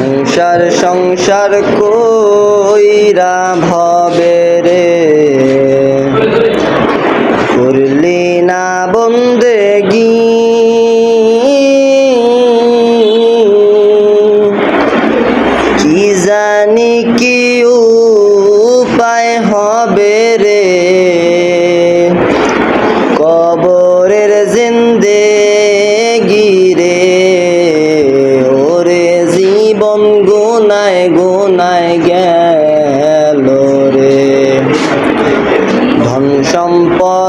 সংসার সংসার কইরা ভবে রে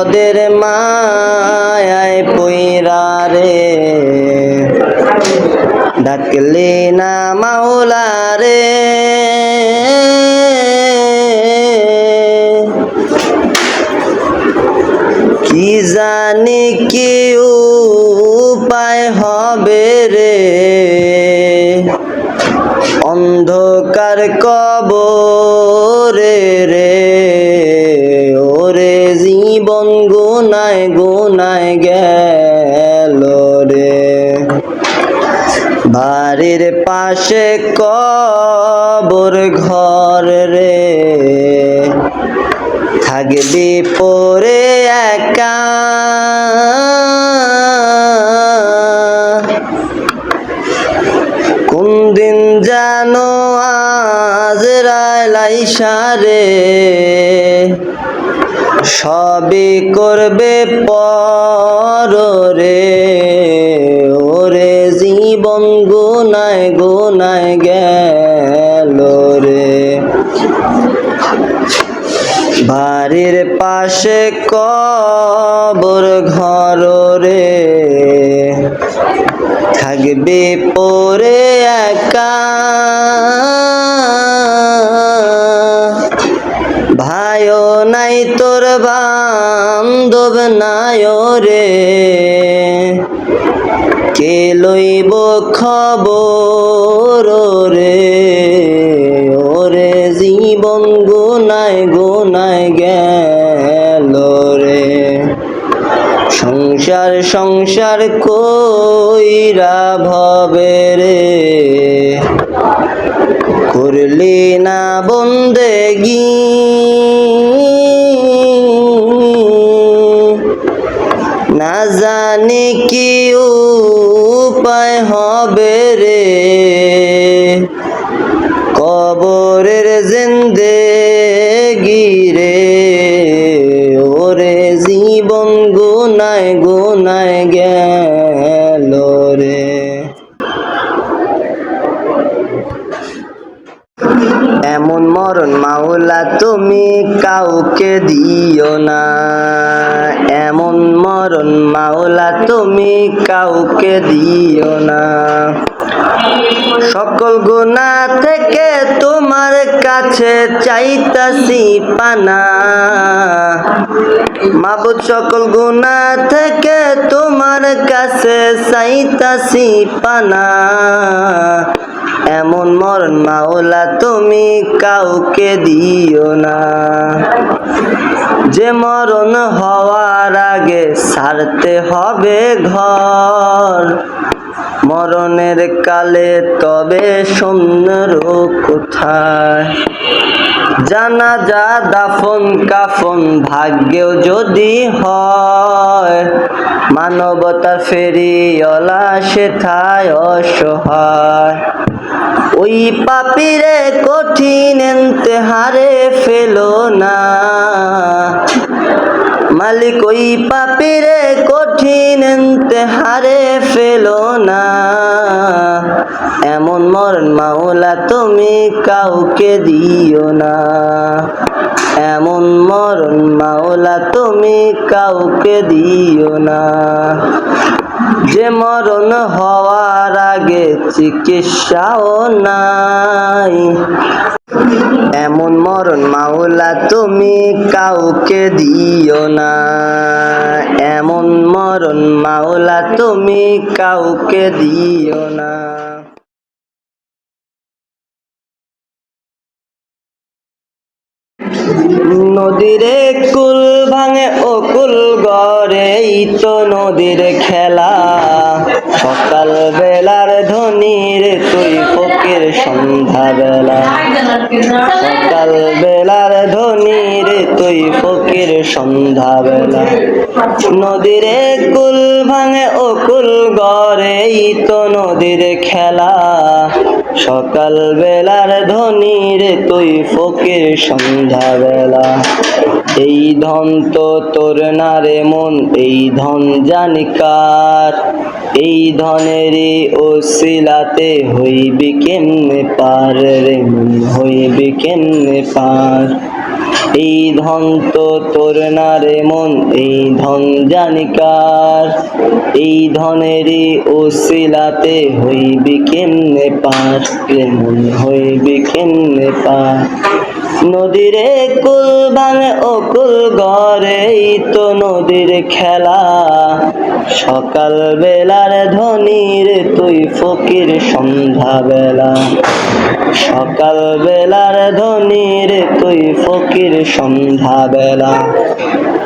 সম্পদের মায় পইরা রে। ডাকলে না মাওলা রে। কি জানি কি উপায় হবে রে? গুনায় গেল রে। বাড়ির পাশে কবর ঘর রে। থাকবি পরে একা। কোন দিন জানো আজ রায় সারে সবই করবে পর রে ওরে জীবন গুনায় গুনায় গেল রে বাড়ির পাশে কবর ঘর রে থাকবে পরে তোর বান্ধব নাই রে কে লইব খবর রে ওরে জীবন গুনায় গুনায় গেল রে। সংসার সংসার কইরা ভবে রে। করলি না বন্দেগি জানি কি উপায় হবে রে। কবরের জিন্দে গিরে ওরে জীবন গুনায় গুনায় গেল রে এমন মরণ মাওলা তুমি কাউকে দিও না। এমন মরণ মাওলা, তুমি কাউকে দিও না। সকল গুণা থেকে তোমার কাছে চাইতাছি পানা। মাবুদ, সকল গুণা থেকে তোমার কাছে চাইতাছি পানা। এমন মরণ মাওলা তুমি কাউকে দিও না। যে মরণ হওয়ার আগে সারতে হবে ঘর। মরণের কালে তবে সুন্দর কোথায়? জানা যা দাফন, কাফন ভাগ্যেও যদি হয় মানবতা ফেরিওলা সেথায় অসহায়। ওই পাপিরে কঠিন হারে ফেলো না। মালিক, ওই পাপিরে কঠিন হারে ফেলো না। এমন মরণ মাওলা তুমি কাউকে দিও না। এমন মরণ মাওলা তুমি কাউকে দিও না। যে মরণ হওয়ার আগে চিকিৎসাও নাই। এমন মরণ মাওলা তুমি কাউকে দিও না। এমন মরণ মাওলা তুমি কাউকে দিও না। নদীরে কুল ভাঙে ও কুল গড়ে তো নদীর খেলা। সকাল বেলার ধনির তুই ফকির সন্ধ্যাবেলা। সকাল বেলার ধনী রে, তুই ফকির সন্ধ্যাবেলা। নদীরে কুল ভাঙে ও কুল গড়েই তো নদীর খেলা। সকাল বেলার ধনী রে তুই ফকির, সন্ধ্যাবেলা। এই ধন তো তোর না রে মন, এই ধন জানিকার এই ধনেরই ওসিলাতে হইবি কেমনে পার রে মন, হইবি কেমনে পার। এই ধন তো তোর না রে মন এই ধন জানিকার। এই ধনেরই ওসিলাতে হইবি কেমনে পার, কেমন মন হইবি কেমনে পার। নদীরে কুল ভাঙে ও কুল গড়েই তো নদীর খেলা। সকাল বেলার ধনির তুই ফকির সন্ধ্যা বেলা সকাল বেলার ধনির তুই ফকির সন্ধ্যাবেলা।